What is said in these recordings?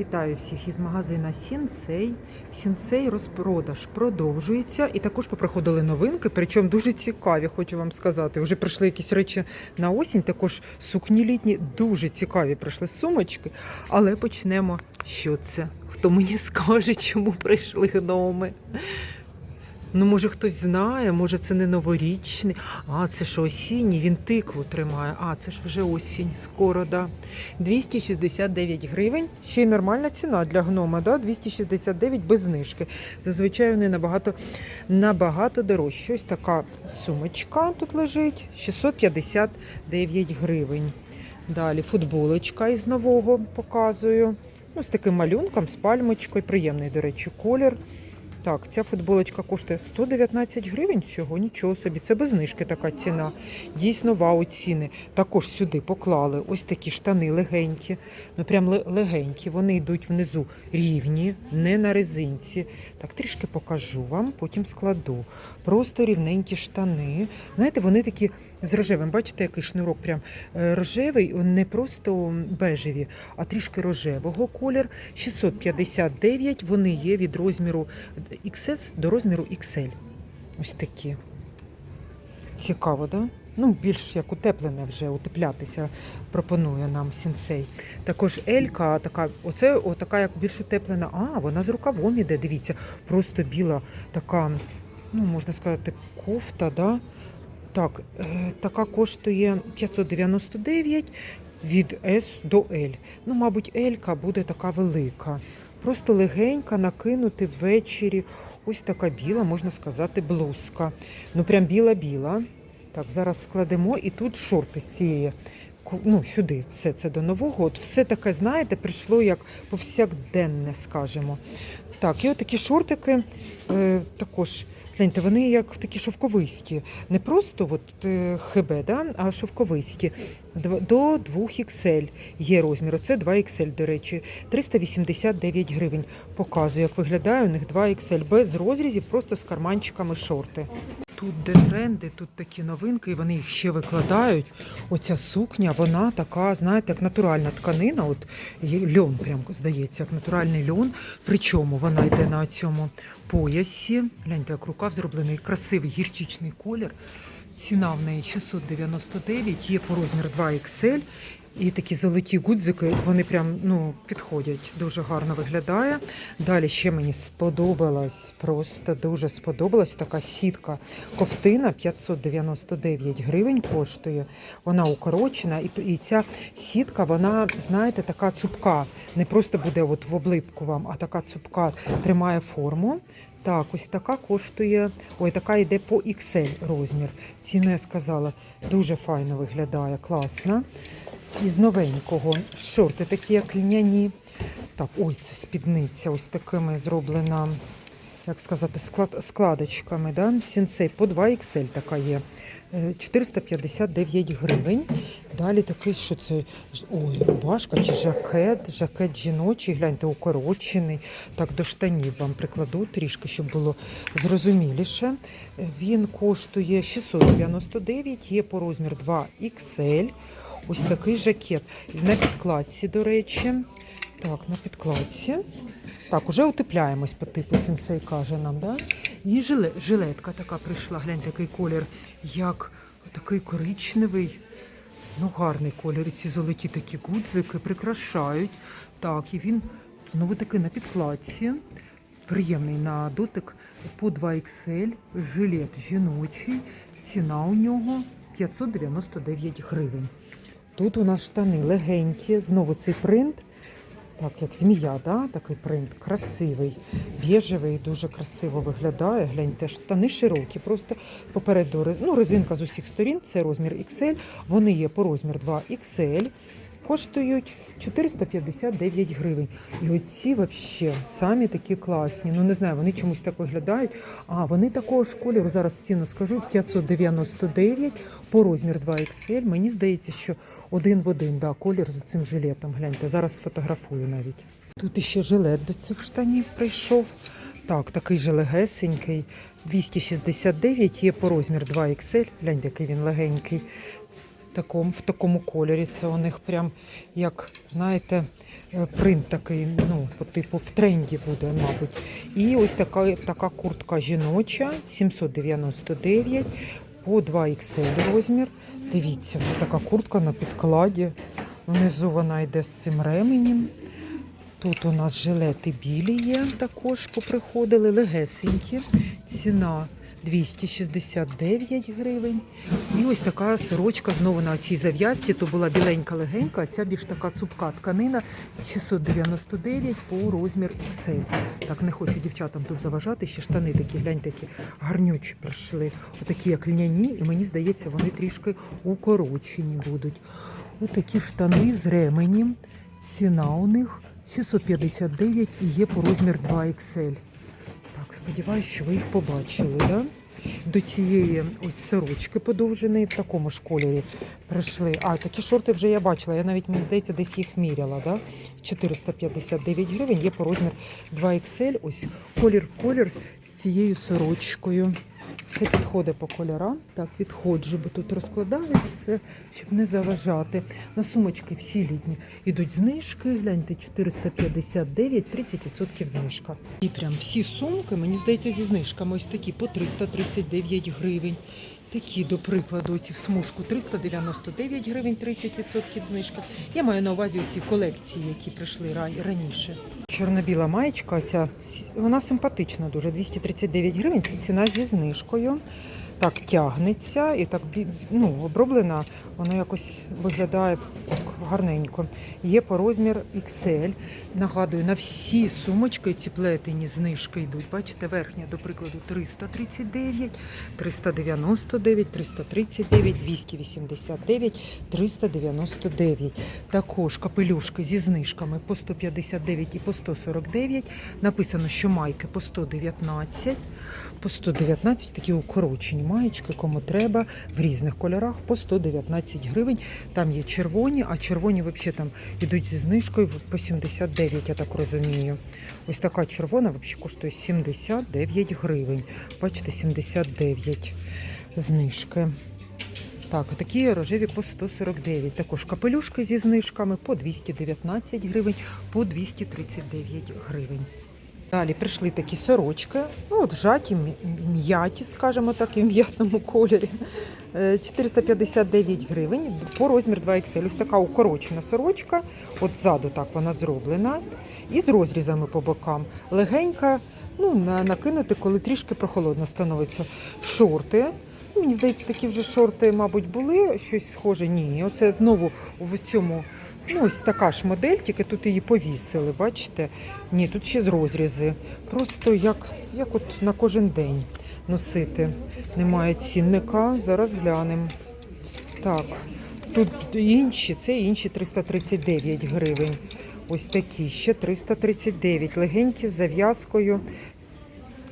Вітаю всіх із магазина Сінцей. Сінцей розпродаж продовжується. І також попроходили новинки, причому дуже цікаві, хочу вам сказати. Вже прийшли якісь речі на осінь, також сукні літні, дуже цікаві прийшли сумочки. Але почнемо. Що це? Хто мені скаже, чому прийшли гноми? Ну, може, хтось знає, може, це не новорічний. А, це ж осінній, він тикву тримає. А, це ж вже осінь, скоро, да. 269 гривень. Ще й нормальна ціна для гнома, да? 269 без знижки. Зазвичай вони набагато, набагато дорожчі. Ось така сумочка тут лежить. 659 гривень. Далі футболочка із нового показую. Ну, з таким малюнком, з пальмочкою. Приємний, до речі, колір. Так, ця футболочка коштує 119 гривень всього, нічого собі. Це без знижки така ціна. Дійсно, вау ціни. Також сюди поклали ось такі штани легенькі. Ну прям легенькі. Вони йдуть внизу рівні, не на резинці. Так, трішки покажу вам, потім складу. Просто рівненькі штани. Знаєте, вони такі з рожевим. Бачите, який шнурок прям е, рожевий, не просто бежеві, а трішки рожевого колір. 659. Вони є від розміру XS до розміру XL. Ось такі. Цікаво, да? Ну, більш як утеплене вже, утеплятися пропонує нам сінсей. Також Елька, така, оце отака як більш утеплена. А, вона з рукавом іде, дивіться, просто біла така, ну, можна сказати, кофта, да? Так, е, така коштує 599 від S до L. Ну, мабуть, Елька буде така велика. Просто легенька накинути ввечері. Ось така біла, можна сказати, блузка. Ну, прям біла-біла. Так, зараз складемо і тут шорти з цієї. Ну, сюди, все це до нового. От все таке, знаєте, прийшло як повсякденне, скажімо. Так, і от такі шортики е, також. Гляньте, вони як такі шовковисті. Не просто от, е, ХБ, да? а шовковисті. До 2XL є розмір. Оце 2XL, до речі. 389 гривень. Показую, як виглядає. У них 2XL без розрізів, просто з карманчиками шорти. Тут де тренди, тут такі новинки, і вони їх ще викладають. Оця сукня, вона така, знаєте, як натуральна тканина. От льон, прям здається, як натуральний льон. Причому вона йде на цьому поясі. Гляньте, як рукав зроблений, красивий гірчичний колір. Ціна в неї 699, є по розмір 2XL. І такі золоті гудзики, вони прям ну, підходять, дуже гарно виглядає. Далі ще мені сподобалась, просто дуже сподобалась така сітка ковтина 599 гривень коштує. Вона укорочена, і, ця сітка, вона, знаєте, така цупка. Не просто буде от в облипку вам, а така цупка тримає форму. Так, ось така коштує. Ой, така йде по XL розмір. Ціну я сказала, дуже файно виглядає, класно. Із новенького шорти такі, як льняні. Так, ой, це спідниця, ось такими зроблена, як сказати, склад, складочками. Да? Сінсей по 2XL така є. Е, 459 гривень. Далі такий, що це ой, рубашка чи жакет, жакет жіночий, гляньте, укорочений. Так, до штанів вам прикладу трішки, щоб було зрозуміліше. Е, Він коштує 699, є по розмір 2XL. Ось такий жакет. На підкладці, до речі. Так, на підкладці. Так, уже утепляємось по типу сенсей каже нам, да? І жиле, жилетка така прийшла, гляньте, який колір, як такий коричневий. Ну, гарний колір. І ці золоті такі гудзики прикрашають. Так, і він знову таки на підкладці. Приємний на дотик по 2XL, жилет жіночий. Ціна у нього 599 гривень. Тут у нас штани легенькі, знову цей принт. Так, як змія, да? такий принт красивий, біжевий, дуже красиво виглядає. Гляньте, штани широкі, просто попереду ну, резинка з усіх сторін, це розмір XL. Вони є по розмір 2XL. Коштують 459 гривень. І оці взагалі самі такі класні. Ну не знаю, вони чомусь так виглядають. А вони такого ж кольору, зараз ціну скажу, 599 по розмір 2XL. Мені здається, що один в один, да, колір з цим жилетом. Гляньте, зараз сфотографую навіть. Тут іще жилет до цих штанів прийшов. Так, такий же легесенький. 269 є по розмір 2XL. Гляньте, який він легенький. Такому, в такому кольорі. Це у них прям як, знаєте, е, принт такий, ну, по типу в тренді буде, мабуть. І ось така, така куртка жіноча, 799 по 2 XL розмір. Дивіться, вже така куртка на підкладі. Внизу вона йде з цим ременем. Тут у нас жилети білі є, також поприходили, легесенькі. Ціна 269 гривень. І ось така сорочка знову на цій зав'язці. То була біленька легенька, а ця більш така цупка тканина 699 по розмір XL. Так, не хочу дівчатам тут заважати. Ще штани такі, глянь, такі гарнючі прийшли. Отакі, як льняні, і мені здається, вони трішки укорочені будуть. Отакі штани з ременем. Ціна у них 659 і є по розмір 2XL. Так, сподіваюся, що ви їх побачили, да? До цієї ось сорочки подовженої в такому ж кольорі прийшли. А, такі шорти вже я бачила. Я навіть, мені здається, десь їх міряла. Да? 459 гривень, є по розмір 2XL. Ось колір в колір з цією сорочкою. Все підходить по кольорам. Так, відходжу, бо тут розкладають все, щоб не заважати. На сумочки всі літні ідуть знижки. Гляньте, 459, 30% знижка. І прям всі сумки, мені здається, зі знижками ось такі по 339 гривень. Такі, до прикладу, ці в смужку 399 гривень, 30% знижка. Я маю на увазі ці колекції, які прийшли раніше. Чорно-біла маєчка, ця вона симпатична дуже. 239 гривень. Це ціна зі знижкою. Так тягнеться і так ну, оброблена, воно якось виглядає гарненько. Є по розмір XL. Нагадую, на всі сумочки ці плетені знижки йдуть. Бачите, верхня, до прикладу, 339, 399, 339, 289, 399. Також капелюшки зі знижками по 159 і по 149. Написано, що майки по 119, по 119 такі укорочені маєчки, кому треба, в різних кольорах по 119 гривень. Там є червоні, а червоні взагалі там йдуть зі знижкою по 79, я так розумію. Ось така червона взагалі коштує 79 гривень. Бачите, 79 знижки. Так, такі рожеві по 149. Також капелюшки зі знижками по 219 гривень, по 239 гривень. Далі прийшли такі сорочки, ну, от жаті, м'яті, скажімо так, і в м'ятному кольорі. Е, 459 гривень по розмір 2XL. Ось така укорочена сорочка. От ззаду так вона зроблена. І з розрізами по бокам. Легенька, ну, на- накинути, коли трішки прохолодно становиться. Шорти. Ну, Мені здається, такі вже шорти, мабуть, були щось схоже. Ні, оце знову в цьому. Ну, ось така ж модель, тільки тут її повісили, бачите? Ні, тут ще з розрізи. Просто як, як от на кожен день носити. Немає цінника, зараз глянемо. Так, тут інші, це інші 339 гривень. Ось такі, ще 339. Легенькі з зав'язкою.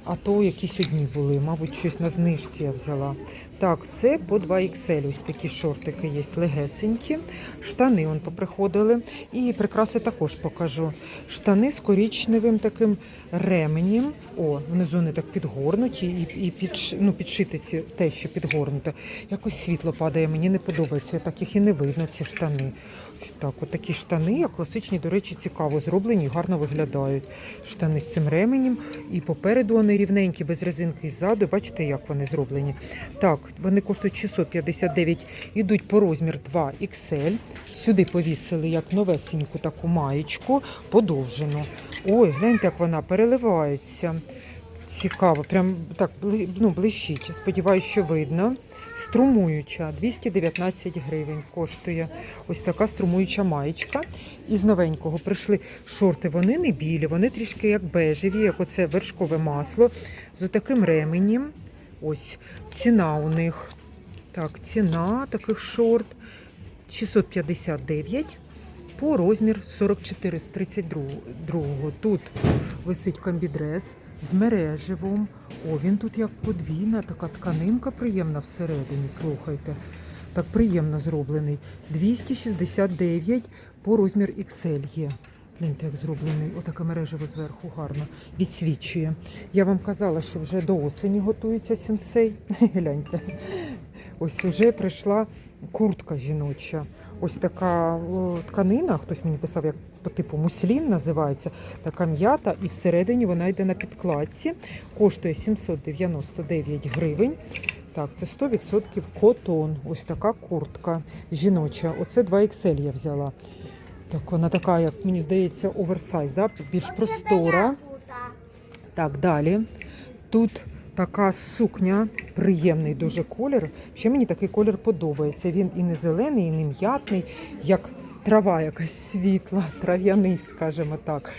А то якісь одні були, мабуть, щось на знижці я взяла. Так, це по 2XL. Ось такі шортики є легесенькі. Штани он поприходили. І прикраси також покажу. Штани з корічневим таким ременем. О, внизу вони так підгорнуті і, і підш, ну, підшити ці, те, що підгорнуте. Якось світло падає, мені не подобається. Так їх і не видно, ці штани. Так, от такі штани, а класичні, до речі, цікаво зроблені і гарно виглядають. Штани з цим ременем. І попереду вони рівненькі, без резинки і ззаду. Бачите, як вони зроблені. Так, вони коштують 659, ідуть по розмір 2XL. Сюди повісили як новесеньку таку маєчку, подовжену. Ой, гляньте, як вона переливається. Цікаво, прям так ну, блищить. Сподіваюсь, що видно. Струмуюча 219 гривень коштує. Ось така струмуюча маєчка. Із новенького прийшли шорти. Вони не білі, вони трішки як бежеві, як оце вершкове масло з таким ременем. Ось ціна у них. Так, ціна таких шорт 659 по розмір 44 з 32. Тут висить комбідрес з мереживом. О, він тут як подвійна, така тканинка приємна всередині, слухайте. Так приємно зроблений. 269 по розмір XL є. Гляньте, як зроблений. Отаке мережево зверху гарно відсвічує. Я вам казала, що вже до осені готується сенсей. Гляньте. Ось вже прийшла куртка жіноча. Ось така тканина, хтось мені писав, як по типу муслін називається, така м'ята, і всередині вона йде на підкладці. Коштує 799 гривень. Так, це 100% котон. Ось така куртка жіноча. Оце 2XL я взяла. Так, вона така, як мені здається, оверсайз, да? більш простора. Так, далі. Тут така сукня, приємний дуже колір. Ще мені такий колір подобається. Він і не зелений, і не м'ятний, як трава якась світла, трав'яний, скажімо так.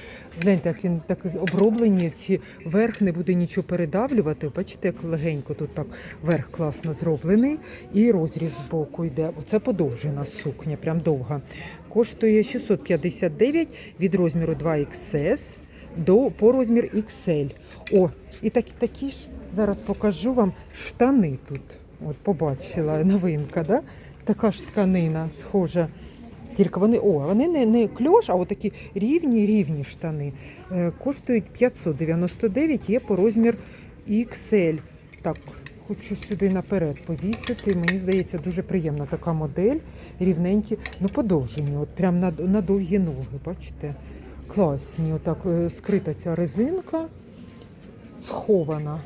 Гляньте, як він так оброблені, ці верх не буде нічого передавлювати. Бачите, як легенько тут так верх класно зроблений. І розріз з боку йде. Оце подовжена сукня, прям довга. Коштує 659 від розміру 2XS до по розмір XL. О, і так, такі ж зараз покажу вам штани тут. От побачила новинка, да? така ж тканина схожа. Тільки вони, о, вони не, не кльош, а от такі рівні рівні штани. Е, коштують 599, є по розмір XL. Так, хочу сюди наперед повісити. Мені здається, дуже приємна така модель. Рівненькі, ну подовжені, от прям на, на довгі ноги, бачите? Класні, отак е, скрита ця резинка, схована.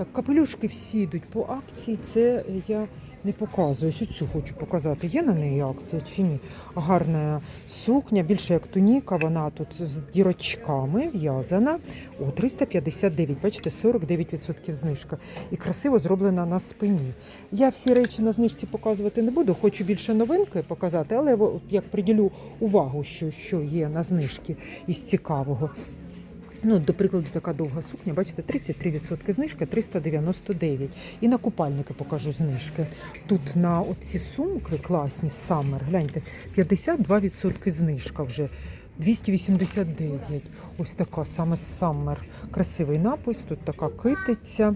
Так, капелюшки всі йдуть по акції. Це я не показую. Ось цю хочу показати. Є на неї акція чи ні? Гарна сукня, більше як туніка. Вона тут з дірочками в'язана. О, 359, бачите, 49% знижка. І красиво зроблена на спині. Я всі речі на знижці показувати не буду. Хочу більше новинки показати, але як приділю увагу, що, що є на знижці із цікавого. Ну, до прикладу, така довга сукня, бачите, 33% знижка, 399. І на купальники покажу знижки. Тут на оці сумки класні Summer, гляньте, 52% знижка вже. 289. Ось така саме Summer. Красивий напис, тут така китиця,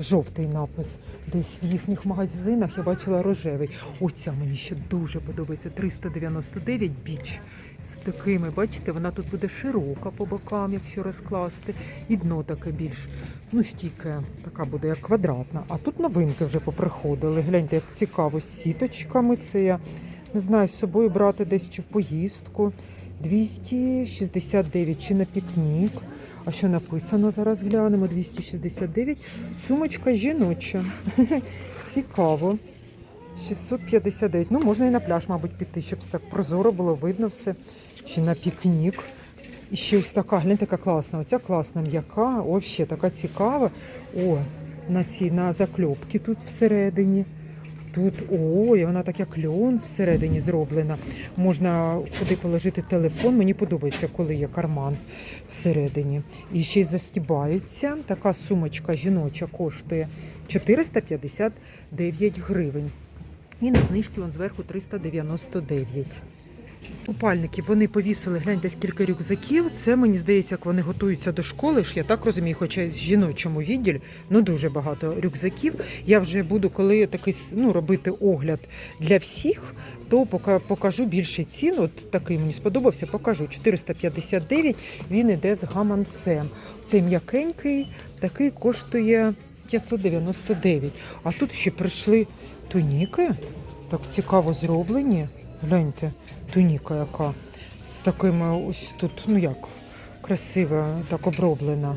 жовтий напис. Десь в їхніх магазинах я бачила рожевий. Оця мені ще дуже подобається. 399 біч. З такими, бачите, вона тут буде широка по бокам, якщо розкласти. І дно таке більш, ну, стійке, така буде, як квадратна. А тут новинки вже поприходили. Гляньте, як цікаво з сіточками. Це я не знаю, з собою брати десь чи в поїздку. 269 чи на пікнік. А що написано? Зараз глянемо. 269. Сумочка жіноча. Цікаво. 659. Ну, можна і на пляж, мабуть, піти, щоб так прозоро було видно все. Чи на пікнік. І ще ось така, гляньте, така класна. Оця класна м'яка, взагалі така цікава. О, на ці на закльопки тут всередині. Тут, ой, вона так як льон всередині зроблена. Можна куди положити телефон. Мені подобається, коли є карман всередині. І ще й застібається. Така сумочка жіноча коштує 459 гривень. І на знижки вон зверху 399. Купальники вони повісили, гляньте, скільки рюкзаків. Це мені здається, як вони готуються до школи. ж Я так розумію, хоча в жіночому відділі ну дуже багато рюкзаків. Я вже буду, коли такий ну, робити огляд для всіх, то пока- покажу більше цін. От такий мені сподобався, покажу. 459, він іде з гаманцем. Цей м'якенький, такий коштує 599. А тут ще прийшли туніки, так цікаво зроблені. Гляньте, туніка яка. З такими ось тут, ну як, красива, так оброблена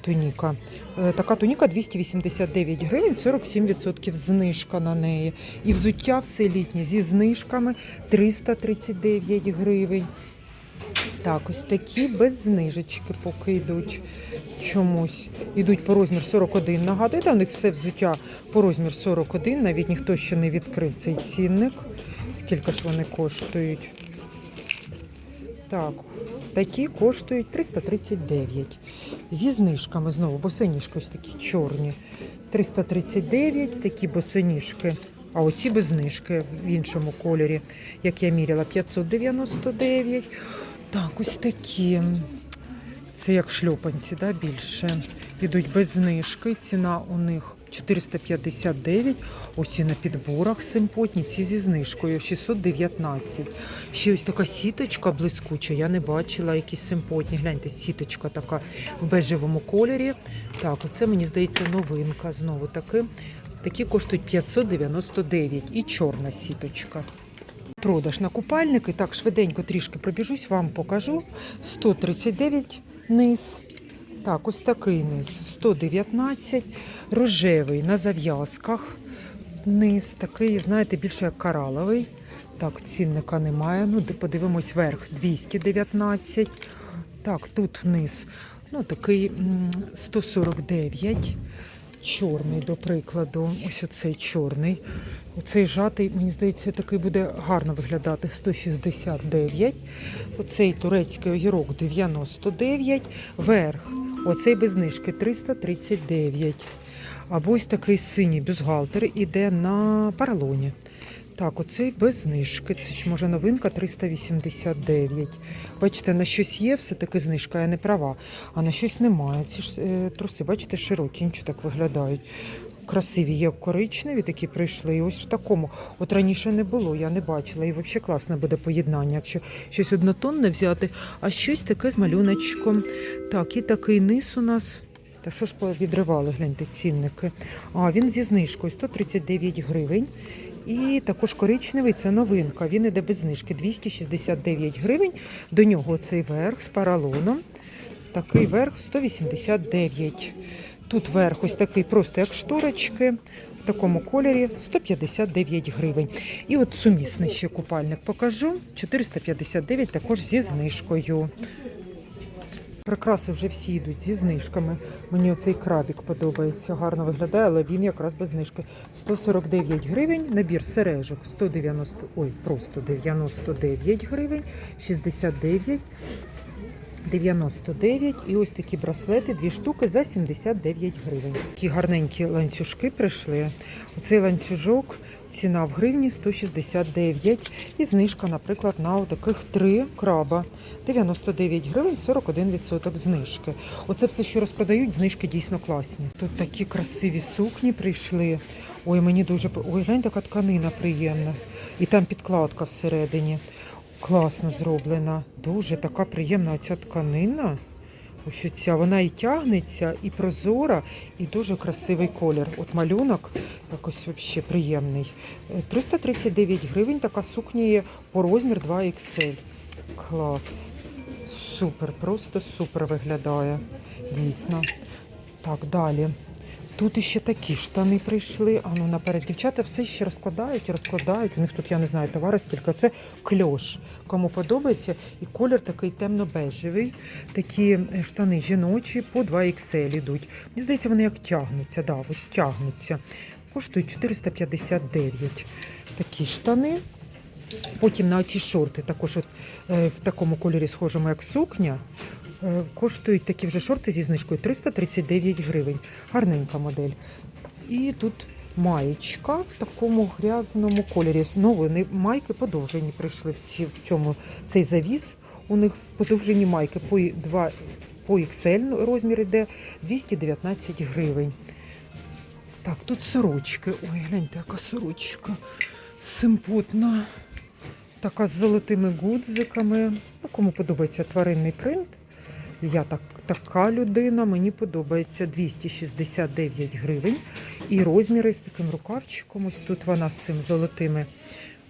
туніка. Е, Така туніка 289 гривень, 47% знижка на неї. І взуття все літнє зі знижками 339 гривень. Так, ось такі без знижечки поки йдуть чомусь. Йдуть по розмір 41. Нагадуєте, у них все взуття по розмір 41, навіть ніхто ще не відкрив цей цінник. Скільки ж вони коштують? Так, такі коштують 339. Зі знижками знову босоніжки ось такі чорні. 339, такі босоніжки. А оці без знижки в іншому кольорі, як я міряла, 599. Так, ось такі. Це як шльопанці, да, більше. Ідуть без знижки. Ціна у них 459. Оці на підборах симпотні, ці зі знижкою 619. Ще ось така сіточка блискуча. Я не бачила якісь симпотні. Гляньте, сіточка така в бежевому кольорі. Так, оце мені здається новинка. Знову таки. Такі коштують 599 і чорна сіточка. Продаж на купальники. Так, швиденько трішки пробіжусь, вам покажу. 139 низ. Так, ось такий низ 119, рожевий на зав'язках. Низ такий, знаєте, більше як кораловий. Так, цінника немає. Ну, подивимось верх 219. Так, тут низ. Ну, такий 149. Чорний, до прикладу, ось оцей чорний. Оцей жатий, мені здається, такий буде гарно виглядати 169. Оцей турецький огірок 99. Верх. Оцей без знижки 339. Або ось такий синій бюстгальтер іде на паралоні. Так, оцей без знижки. Це ж може новинка 389. Бачите, на щось є все-таки знижка, я не права, а на щось немає. Ці ж е, труси, бачите, широкі, нічого так виглядають. Красиві є коричневі, такі прийшли. І ось в такому. От раніше не було, я не бачила. І взагалі класне буде поєднання, якщо щось однотонне взяти, а щось таке з малюночком. Так, і такий низ у нас. Та що ж відривали, гляньте, цінники. А, він зі знижкою 139 гривень. І також коричневий це новинка. Він іде без знижки 269 гривень. До нього цей верх з паралоном. Такий верх 189. Тут верх ось такий просто як шторочки. В такому кольорі 159 гривень. І от сумісний ще купальник покажу. 459 також зі знижкою. Прикраси вже всі йдуть зі знижками. Мені оцей крабік подобається, гарно виглядає, але він якраз без знижки. 149 гривень, набір сережок 190, ой, просто 99 гривень, 69, 99 і ось такі браслети, дві штуки за 79 гривень. Такі гарненькі ланцюжки прийшли. Оцей ланцюжок ціна в гривні 169 і знижка, наприклад, на таких три краба. 99 гривень 41% знижки. Оце все, що розпродають, знижки дійсно класні. Тут такі красиві сукні прийшли. Ой, мені дуже ой, глянь, така тканина приємна. І там підкладка всередині. Класно зроблена. Дуже така приємна оця тканина. Ось оця, вона і тягнеться, і прозора, і дуже красивий колір. От малюнок якось взагалі приємний. Е, 339 гривень така сукня є по розмір 2XL. Клас. Супер, просто супер виглядає. Дійсно. Так, далі. Тут іще такі штани прийшли. А ну наперед дівчата все ще розкладають, розкладають. У них тут, я не знаю, товари скільки. Це кльош. Кому подобається. І колір такий темно-бежевий. Такі е, штани жіночі по 2XL ідуть. Мені здається, вони як тягнуться. Да, ось тягнуться. Коштують 459. Такі штани. Потім на ці шорти, також от, е, в такому кольорі схожому, як сукня. Е, Коштують такі вже шорти зі знижкою 339 гривень. Гарненька модель. І тут маєчка в такому грязному кольорі. Знову вони майки подовжені прийшли в, ці, в цьому цей завіс. У них подовжені майки по 2 по XL розмір іде 219 гривень. Так, тут сорочки. Ой, гляньте, яка сорочка. Симпотна. Така з золотими гудзиками. Ну, кому подобається тваринний принт. Я так, така людина, мені подобається 269 гривень. І розміри з таким рукавчиком. Ось тут вона з цим золотими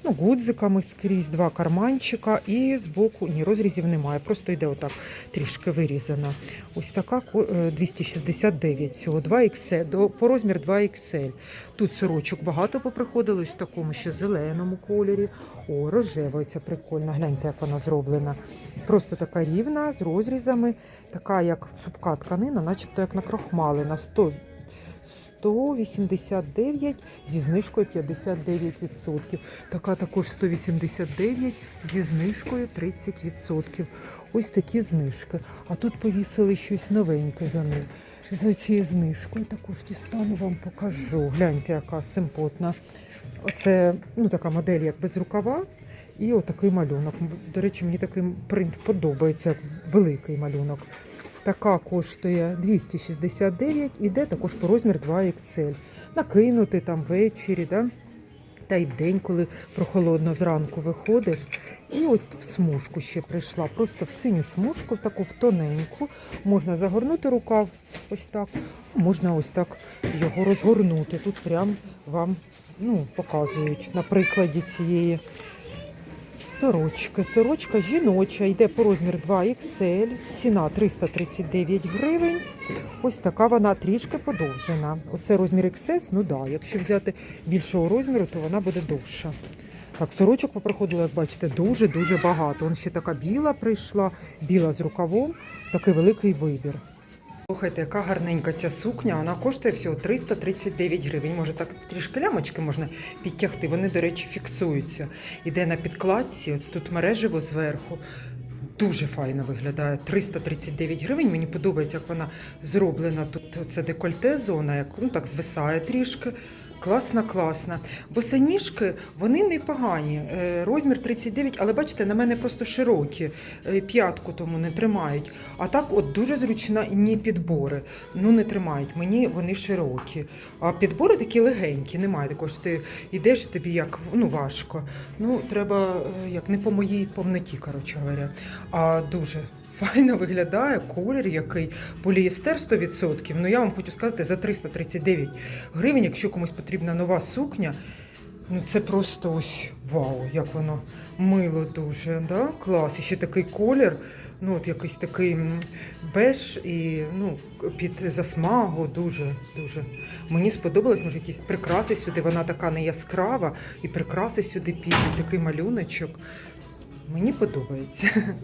ну, гудзиками скрізь, два карманчика, і збоку ні, розрізів немає. Просто йде отак трішки вирізана. Ось така ко- е, 269 всього, 2 XL, до, по розмір 2 XL. Тут сорочок багато поприходило, ось в такому ще зеленому кольорі. О, рожева ця прикольна. Гляньте, як вона зроблена. Просто така рівна, з розрізами, така як цупка тканина, начебто як накрахмалена. 100 189 зі знижкою 59%. Така також 189 зі знижкою 30%. Ось такі знижки. А тут повісили щось новеньке за ним. За цією знижкою також дістану вам покажу. Гляньте, яка симпотна. Оце ну, така модель, як без рукава. І отакий малюнок. До речі, мені такий принт подобається, як великий малюнок. Така коштує 269, іде також по розмір 2XL. Накинути там ввечері, да? Та й в день, коли прохолодно зранку виходиш. І ось в смужку ще прийшла. Просто в синю смужку, таку в тоненьку. Можна загорнути рукав ось так. Можна ось так його розгорнути. Тут прям вам ну, показують на прикладі цієї сорочки. Сорочка жіноча, йде по розмір 2XL, ціна 339 гривень. Ось така вона трішки подовжена. Оце розмір XS, ну да, якщо взяти більшого розміру, то вона буде довша. Так, сорочок попроходила, як бачите, дуже-дуже багато. Вон ще така біла прийшла, біла з рукавом, такий великий вибір. Слухайте, яка гарненька ця сукня. Вона коштує всього 339 гривень. Може так трішки лямочки можна підтягти. Вони, до речі, фіксуються. Іде на підкладці, ось тут мережево зверху. Дуже файно виглядає. 339 гривень. Мені подобається, як вона зроблена. Тут це декольте зона, як ну так звисає трішки. Класна, класна. Босоніжки, вони непогані. Е, Розмір 39, але бачите, на мене просто широкі. Е, П'ятку тому не тримають. А так, от дуже зручні підбори. Ну не тримають. Мені вони широкі. А підбори такі легенькі, немає такого, що ти йдеш тобі як ну важко. Ну, треба е, як не по моїй повноті, коротше говоря. А дуже файно виглядає колір, який полієстер 100%. Ну я вам хочу сказати за 339 гривень, якщо комусь потрібна нова сукня. Ну це просто ось вау, як воно мило дуже. Да? Клас. І ще такий колір. Ну, от якийсь такий беж і ну, під засмагу дуже дуже. Мені сподобалось, може, якісь прикраси сюди. Вона така не яскрава, і прикраси сюди підуть, такий малюночок. Мені подобається.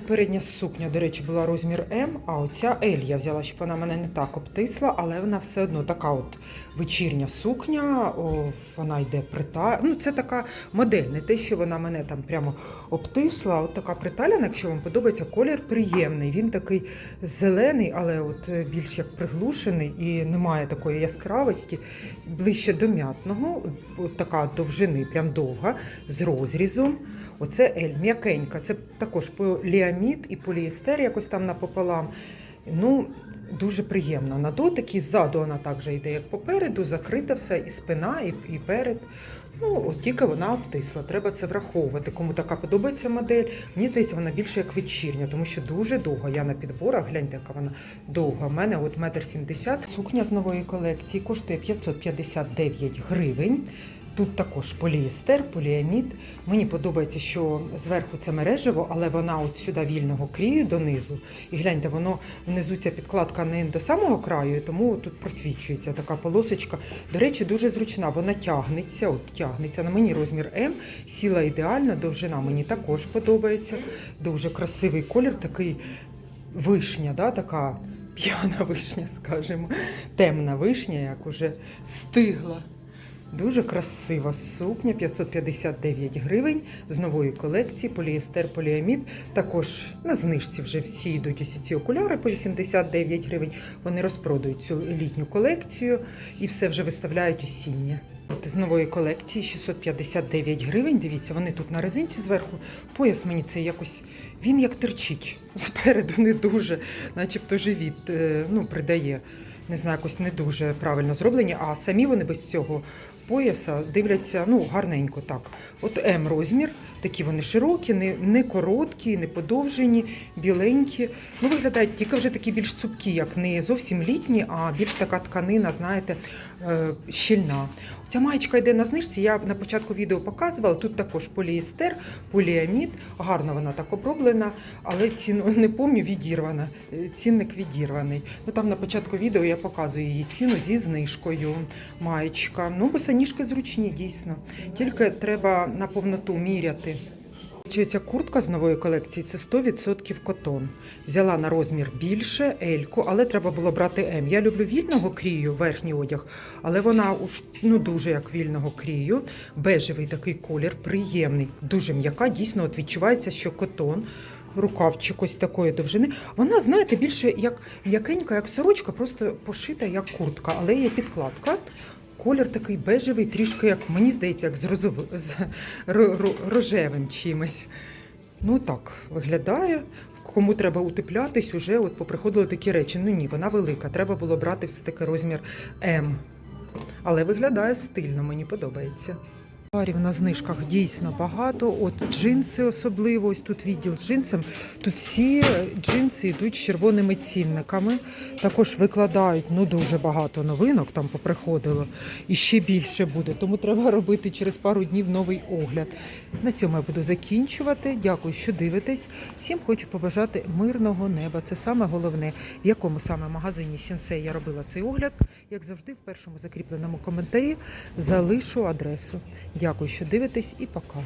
Попередня сукня, до речі, була розмір М, а оця L я взяла, щоб вона мене не так обтисла, але вона все одно така от вечірня сукня, о, вона йде прита. Ну, це така модель, не те, що вона мене там прямо обтисла. От така приталяна, якщо вам подобається, колір приємний. Він такий зелений, але от е, більш як приглушений і немає такої яскравості, ближче до м'ятного, от така довжини, прям довга, з розрізом. Оце L, м'якенька. Це також поліамід і поліестер якось там напополам. Ну, дуже приємно. На дотик і ззаду вона також йде, як попереду, закрита все, і спина, і, і перед. Ну, от тільки вона обтисла. Треба це враховувати. Кому така подобається модель. Мені здається, вона більше як вечірня, тому що дуже довга. Я на підборах, гляньте, яка вона довга. У мене от метр сімдесят. Сукня з нової колекції коштує 559 гривень. Тут також поліестер, поліамід. Мені подобається, що зверху це мережево, але вона от сюди вільного крію донизу. І гляньте, воно внизу ця підкладка не до самого краю, тому тут просвічується така полосочка. До речі, дуже зручна. Вона тягнеться, от тягнеться. На мені розмір М, сіла ідеальна, довжина мені також подобається. Дуже красивий колір, такий вишня, да, така п'яна вишня, скажімо, темна вишня, як уже стигла. Дуже красива сукня, 559 гривень з нової колекції, поліестер, поліамід. Також на знижці вже всі йдуть усі ці окуляри по 89 гривень. Вони розпродають цю літню колекцію і все вже виставляють осіннє. От З нової колекції 659 гривень. Дивіться, вони тут на резинці зверху. Пояс мені це якось він як терчить. Спереду не дуже, начебто живіт е, ну, придає. Не знаю, якось не дуже правильно зроблені, а самі вони без цього пояса дивляться ну, гарненько так. От М розмір, такі вони широкі, не, не короткі, не подовжені, біленькі. Ну, виглядають тільки вже такі більш цупкі, як не зовсім літні, а більш така тканина, знаєте, е, щільна. Ця маєчка йде на знижці. Я на початку відео показувала. Тут також поліестер, поліамід. Гарно вона так оброблена, але ціну не пам'ятаю, відірвана. Е, Цінник відірваний. Ну там на початку відео я показую її ціну зі знижкою. Маєчка. Ну, босоніжки зручні, дійсно. Тільки треба на повноту міряти. Ця куртка з нової колекції це 100% котон. Взяла на розмір більше, ельку, але треба було брати М. Я люблю вільного крію, верхній одяг, але вона уж ну дуже як вільного крію. Бежевий такий колір, приємний, дуже м'яка. Дійсно, от відчувається, що котон. Рукавчик ось такої довжини. Вона, знаєте, більше як м'якенька, як сорочка, просто пошита як куртка, але є підкладка. Колір такий бежевий, трішки, як мені здається, як з, розов... з ро- ро- рожевим чимось. Ну так, виглядає. Кому треба утеплятись, уже от поприходили такі речі. Ну ні, вона велика. Треба було брати все-таки розмір М. Але виглядає стильно, мені подобається. Товарів на знижках дійсно багато. От джинси особливо, ось тут відділ з джинсом. Тут всі джинси йдуть з червоними цінниками. Також викладають ну дуже багато новинок там поприходило. І ще більше буде. Тому треба робити через пару днів новий огляд. На цьому я буду закінчувати. Дякую, що дивитесь. Всім хочу побажати мирного неба. Це саме головне. В якому саме магазині Сінсей я робила цей огляд. Як завжди, в першому закріпленому коментарі залишу адресу. Дякую, що дивитесь, і пока.